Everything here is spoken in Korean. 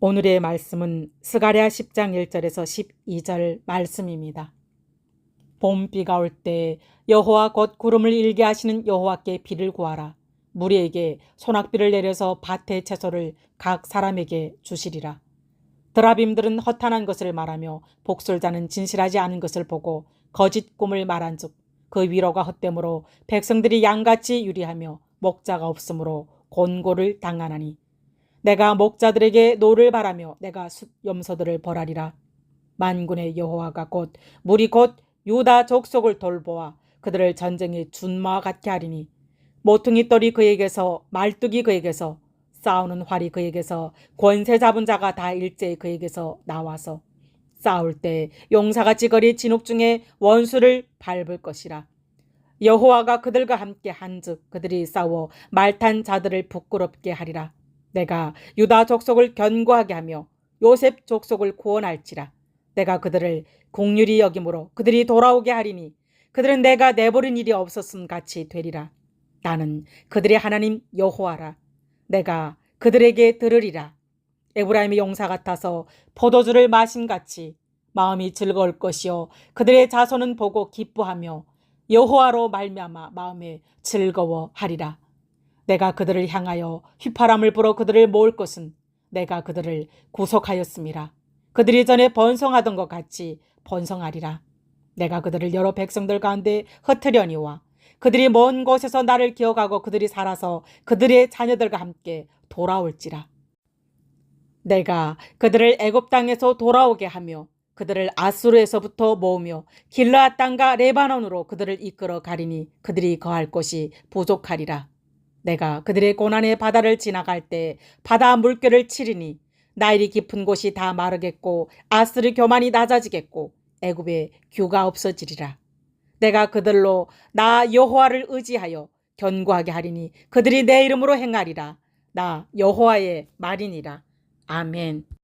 오늘의 말씀은 스가랴 10장 1절에서 12절 말씀입니다. 봄비가 올 때 여호와 곧 구름을 일게 하시는 여호와께 비를 구하라. 무리에게 소낙비를 내려서 밭의 채소를 각 사람에게 주시리라. 드라빔들은 허탄한 것을 말하며 복술자는 진실하지 않은 것을 보고 거짓 꿈을 말한즉 그 위로가 헛되므로 백성들이 양같이 유리하며 목자가 없으므로 곤고를 당하나니 내가 목자들에게 노를 바라며 내가 숫 염소들을 벌하리라 만군의 여호와가 곧 물이 곧 유다 족속을 돌보아 그들을 전쟁의 준마와 같게 하리니 모퉁이 똘이 그에게서 말뚝이 그에게서 싸우는 활이 그에게서 권세 잡은 자가 다 일제히 그에게서 나와서 싸울 때 용사같이 거리 진옥 중에 원수를 밟을 것이라. 여호와가 그들과 함께 한즉 그들이 싸워 말탄 자들을 부끄럽게 하리라. 내가 유다 족속을 견고하게 하며 요셉 족속을 구원할지라. 내가 그들을 공률이 여김으로 그들이 돌아오게 하리니 그들은 내가 내버린 일이 없었음 같이 되리라. 나는 그들의 하나님 여호와라. 내가 그들에게 들으리라. 에브라임의 용사 같아서 포도주를 마신 같이 마음이 즐거울 것이요 그들의 자손은 보고 기뻐하며 여호와로 말미암아 마음에 즐거워하리라. 내가 그들을 향하여 휘파람을 불어 그들을 모을 것은 내가 그들을 구속하였음이라. 그들이 전에 번성하던 것 같이 번성하리라. 내가 그들을 여러 백성들 가운데 흩으려니와 그들이 먼 곳에서 나를 기억하고 그들이 살아서 그들의 자녀들과 함께 돌아올지라. 내가 그들을 애굽 땅에서 돌아오게 하며 그들을 아수르에서부터 모으며 길르앗 땅과 레바논으로 그들을 이끌어 가리니 그들이 거할 곳이 부족하리라. 내가 그들의 고난의 바다를 지나갈 때 바다 물결을 치리니 나일이 깊은 곳이 다 마르겠고 아스르 교만이 낮아지겠고 애굽에 규가 없어지리라. 내가 그들로 나 여호와를 의지하여 견고하게 하리니 그들이 내 이름으로 행하리라. 나 여호와의 말이니라. 아멘.